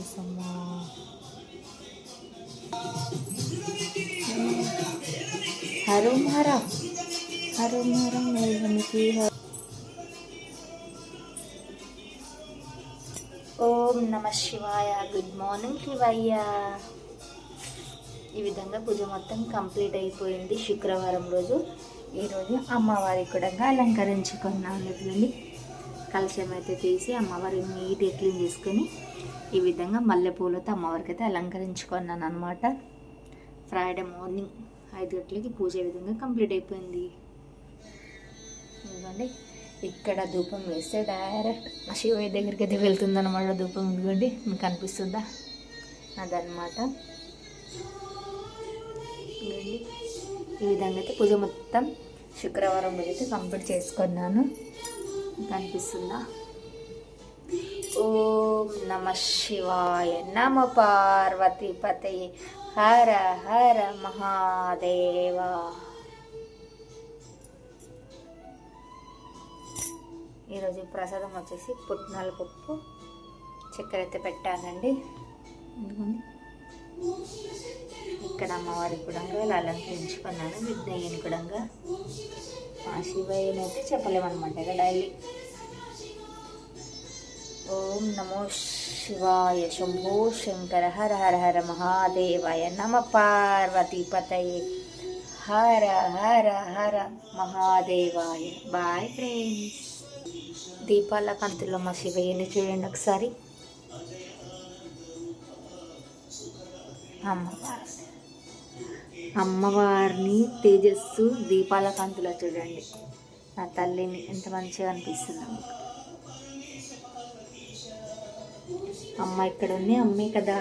తెలుసమ్మా ఓం నమ శివాయ గుడ్ మార్నింగ్ శివయ్య. ఈ విధంగా పూజ మొత్తం కంప్లీట్ అయిపోయింది శుక్రవారం రోజు. ఈరోజు అమ్మవారి కూడా అలంకరించుకున్నాను చూడండి కలశం అయితే తీసి అమ్మవారి నీట్గా క్లీన్ చేసుకొని ఈ విధంగా మల్లెపూలతో అమ్మవారికి అయితే అలంకరించుకున్నాను అనమాట ఫ్రైడే మార్నింగ్ ఐదు గంటలకి పూజ విధంగా కంప్లీట్ అయిపోయింది. ఎందుకంటే ఇక్కడ ధూపం వేస్తే డైరెక్ట్ ఆ శివయ్య దగ్గరికి అయితే వెళ్తుందనమాట ధూపం. ఇదిగోండి మీకు అనిపిస్తుందా? అదనమాట ఈ విధంగా అయితే పూజ మొత్తం శుక్రవారం రోజు అయితే కంప్లీట్ చేసుకున్నాను. కనిపిస్తుందా? ఓం నమ శివాయ నమ పార్వతీపతయే. హర హర మహాదేవా. ఈరోజు ప్రసాదం వచ్చేసి పుట్నాల పప్పు చక్కెర అయితే పెట్టానండి ఇక్కడ అమ్మవారి కూడా ఇలా అలంకరించుకున్నాను విఘ్నయ్యని కూడా ఆ శివయ్యని అయితే చెప్పలేమన్నమాట ఇక డైలీ ఓం నమో శివాయ శంభో శంకర హర హర హర మహాదేవాయ నమ పార్వతీపతయే. హర హర హర మహాదేవాయ. బాయ్ ఫ్రెండ్స్ దీపాల కంతుల్లో మా శివయ్యని చూడండి ఒకసారి. అమ్మ అమ్మవారిని తేజస్సు దీపాల కాంతిలో చూడండి. నా తల్లిని ఎంత మంచిగా అనిపిస్తుంది మీకు అమ్మ ఇక్కడ ఉంది అమ్మే కదా.